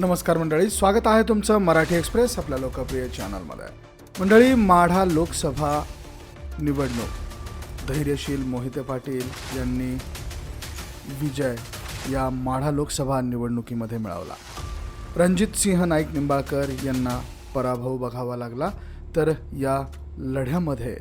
नमस्कार मंडळी स्वागत आहे तुमचं मराठी एक्सप्रेस आपल्या लोकप्रिय चॅनलमध्ये. मंडळी माढा लोकसभा निवडणूक. धैर्यशील मोहिते पाटील यांनी विजय या माढा लोकसभा निवडणुकीमध्ये मिळवला. रणजित सिंह नाईक निंबाळकर यांना पराभव बघावा लागला. तर या लढ्यामध्ये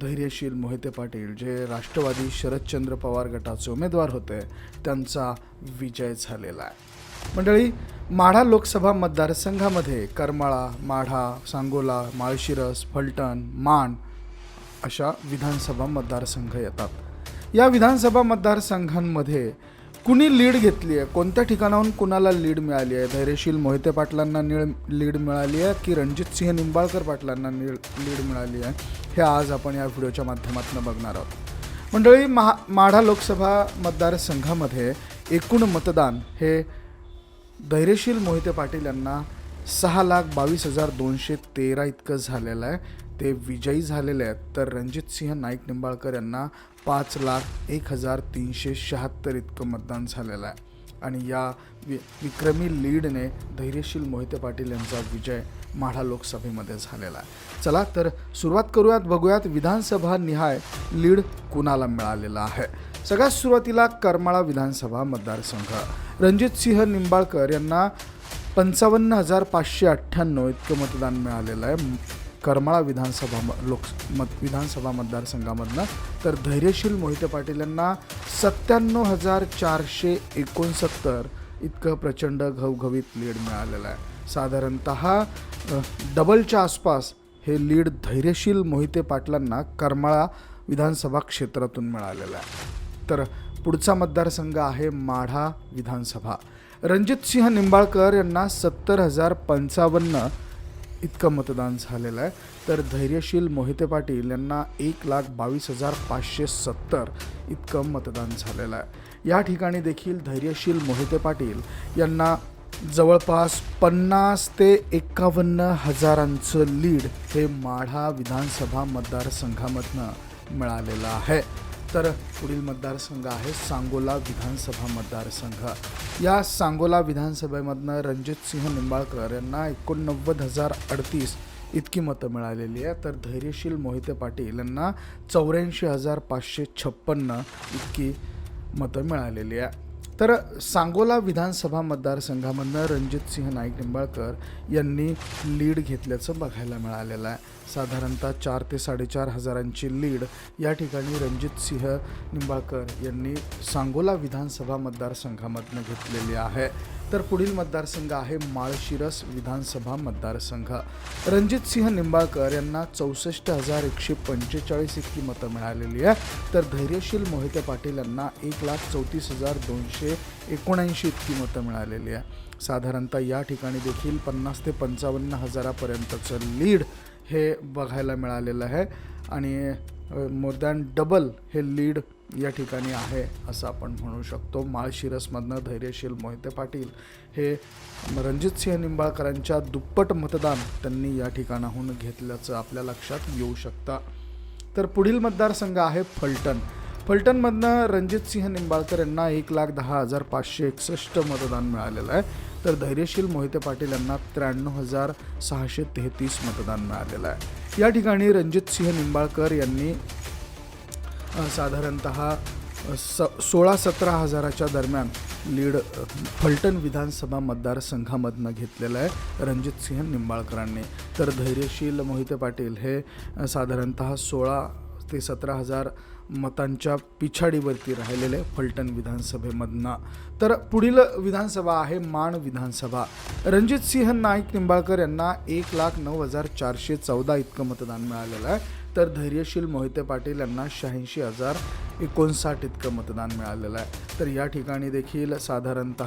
धैर्यशील मोहिते पाटील जे राष्ट्रवादी शरदचंद्र पवार गटाचे उमेदवार होते त्यांचा विजय झालेला आहे. मंडळी माढा लोकसभा मतदारसंघामध्ये करमाळा माढा सांगोला माळशिरस फलटण माण अशा विधानसभा मतदारसंघ येतात. या विधानसभा मतदारसंघांमध्ये कुणी लीड घेतली आहे? कोणत्या ठिकाणाहून कुणाला लीड मिळाली आहे? धैर्यशील मोहिते पाटलांना निळ लीड मिळाली आहे की रणजित सिंह निंबाळकर पाटलांना नीळ लीड मिळाली आहे? हे आज आपण या व्हिडिओच्या माध्यमातून बघणार आहोत. मंडळी महा माढा लोकसभा मतदारसंघामध्ये एकूण मतदान हे धैर्यशील मोहिते पाटील यांना सहा लाख बावीस हजार दोनशे तेरा इतकं झालेलं आहे. ते विजयी झालेले आहेत. तर रणजित सिंह नाईक निंबाळकर यांना पाच लाख एक हजार तीनशे शहात्तर इतकं मतदान झालेलं आहे. आणि या वि विक्रमी लीडने धैर्यशील मोहिते पाटील यांचा विजय माढा लोकसभेमध्ये झालेला आहे. चला तर सुरुवात करूयात बघूयात विधानसभा निहाय लीड कुणाला मिळालेला आहे. सगळ्यात सुरुवातीला करमाळा विधानसभा मतदारसंघ. रणजित सिंह निंबाळकर यांना पंचावन्न हजार पाचशे अठ्ठ्याण्णव इतकं मतदान मिळालेलं आहे. करमाळा विधानसभा म- लोक मत विधानसभा मतदारसंघामधनं. तर धैर्यशील मोहिते पाटील यांना सत्त्याण्णव हजार चारशे एकोणसत्तर इतकं प्रचंड घवघवीत लीड मिळालेलं आहे. साधारणत डबलच्या आसपास हे लीड धैर्यशील मोहिते पाटलांना करमाळा विधानसभा क्षेत्रातून मिळालेलं आहे. तर पुढचा मतदारसंघ आहे माढा विधानसभा. रणजित सिंह निंबाळकर यांना सत्तर हजार पंचावन्न इतकं मतदान झालेलं आहे. तर धैर्यशील मोहिते पाटील यांना एक लाख बावीस हजार पाचशे सत्तर इतकं मतदान झालेलं आहे. या ठिकाणी देखील धैर्यशील मोहिते पाटील यांना जवळपास पन्नास ते एकावन्न हजारांचं लीड हे माढा विधानसभा मतदारसंघामधनं मिळालेलं आहे. तर पुढील मतदारसंघ आहे सांगोला विधानसभा मतदारसंघ. या सांगोला विधानसभेमधनं रणजित सिंह निंबाळकर यांना एकोणनव्वद हजार अडतीस इतकी मतं मिळालेली आहे तर धैर्यशील मोहिते पाटील यांना चौऱ्याऐंशी हजार पाचशे छप्पन्न इतकी मतं मिळालेली आहे तर सांगोला विधानसभा मतदारसंघामधनं रणजित सिंह नाईक निंबाळकर यांनी लीड घेतल्याचं बघायला मिळालेलं आहे. साधारणतः चार ते साडेचार हजारांची लीड या ठिकाणी रणजित सिंह निंबाळकर यांनी सांगोला विधानसभा मतदारसंघामधनं घेतलेली आहे. तर पुढील मतदारसंघ आहे माळशिरस विधानसभा मतदारसंघ. रणजित सिंह निंबाळकर यांना चौसष्ट हजार एकशे पंचेचाळीस इतकी मतं मिळालेली आहे. तर धैर्यशील मोहिते पाटील यांना एक लाख चौतीस हजार दोनशे एकोणऐंशी इतकी मतं मिळालेली आहे. साधारणतः या ठिकाणी देखील पन्नास ते पंचावन्न हजारापर्यंतचं लीड हे बघायला मिळालेलं आहे. आणि मोर दॅन डबल हे लीड या ठिकाणी आहे असं आपण म्हणू शकतो. माळशिरसमधनं धैर्यशील मोहिते पाटील हे रणजित सिंह निंबाळकरांच्या दुप्पट मतदान त्यांनी या ठिकाणाहून घेतल्याचं आपल्या लक्षात येऊ शकतं. तर पुढील मतदारसंघ आहे फलटण. फलटणमधनं रणजित सिंह निंबाळकर यांना एक लाख दहा हजार पाचशे एकसष्ट मतदान मिळालेलं आहे. तर धैर्यशील मोहिते पाटील यांना त्र्याण्णव हजार सहाशे तेहतीस मतदान मिळालेलं आहे. या ठिकाणी रणजित सिंह निंबाळकर यांनी साधारणतः स सोळा सतरा हजाराच्या दरम्यान लीड फलटण विधानसभा मतदारसंघामधनं घेतलेलं आहे रणजित सिंह निंबाळकरांनी. तर धैर्यशील मोहिते पाटील हे साधारणत साधारणतः सोळा ते सतरा हजार मतांच्या पिछाडीवरती राहिलेले फलटण विधानसभेमधनं. तर पुढील विधानसभा आहे माण विधानसभा. रणजित सिंह नाईक निंबाळकर यांना एक लाख नऊ हजार चारशे चौदा इतकं मतदान मिळालेलं आहे. तर धैर्यशील मोहिते पाटील यांना शहाऐंशी हजार एकोणसाठ इतकं मतदान मिळालेलं आहे. तर या ठिकाणी देखील साधारणत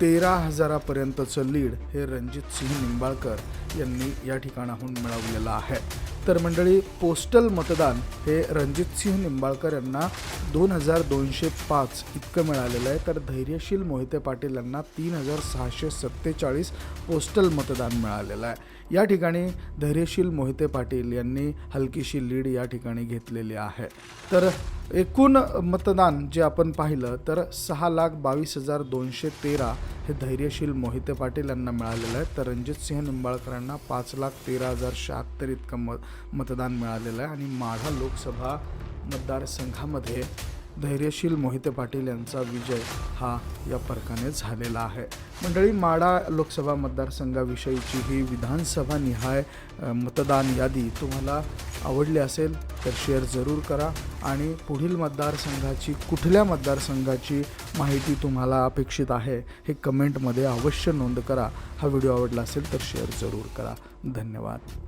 तेरा हजारापर्यंतचं लीड हे रणजित सिंह निंबाळकर यांनी या ठिकाणाहून मिळवलेलं आहे. तर मंडळी पोस्टल मतदान हे रणजितसिंह निंबाळकर यांना दोन हजार दोनशे पाच इतकं मिळालेलं आहे. तर धैर्यशील मोहिते पाटील यांना तीन हजार सहाशे सत्तेचाळीस पोस्टल मतदान मिळालेलं आहे. या ठिकाणी धैर्यशील मोहिते पाटील यांनी हलकीशी लीड या ठिकाणी घेतलेली आहे. तर एकूण मतदान जे आपण पाहिलं तर सहा लाख बावीस हजार दोनशे तेरा हे धैर्यशील मोहिते पाटील यांना मिळालेलं आहे. तर रणजितसिंह निंबाळकरांना पाच लाख तेरा हजार शहात्तर इतकं म मतदान मिळालेलं आहे. आणि माढा लोकसभा मतदारसंघामध्ये धैर्यशील मोहिते पाटील यांचा विजय हा या फरकाने झालेला आहे. मंडळी माडा लोकसभा मतदारसंघाविषयीची ही विधानसभा निहाय मतदान यादी तुम्हाला आवडली असेल तर शेअर जरूर करा आणि पुढील मतदारसंघाची कुठल्या मतदारसंघाची माहिती तुम्हाला अपेक्षित आहे हे कमेंटमध्ये अवश्य नोंद करा. हा व्हिडिओ आवडला असेल तर शेअर जरूर करा. धन्यवाद.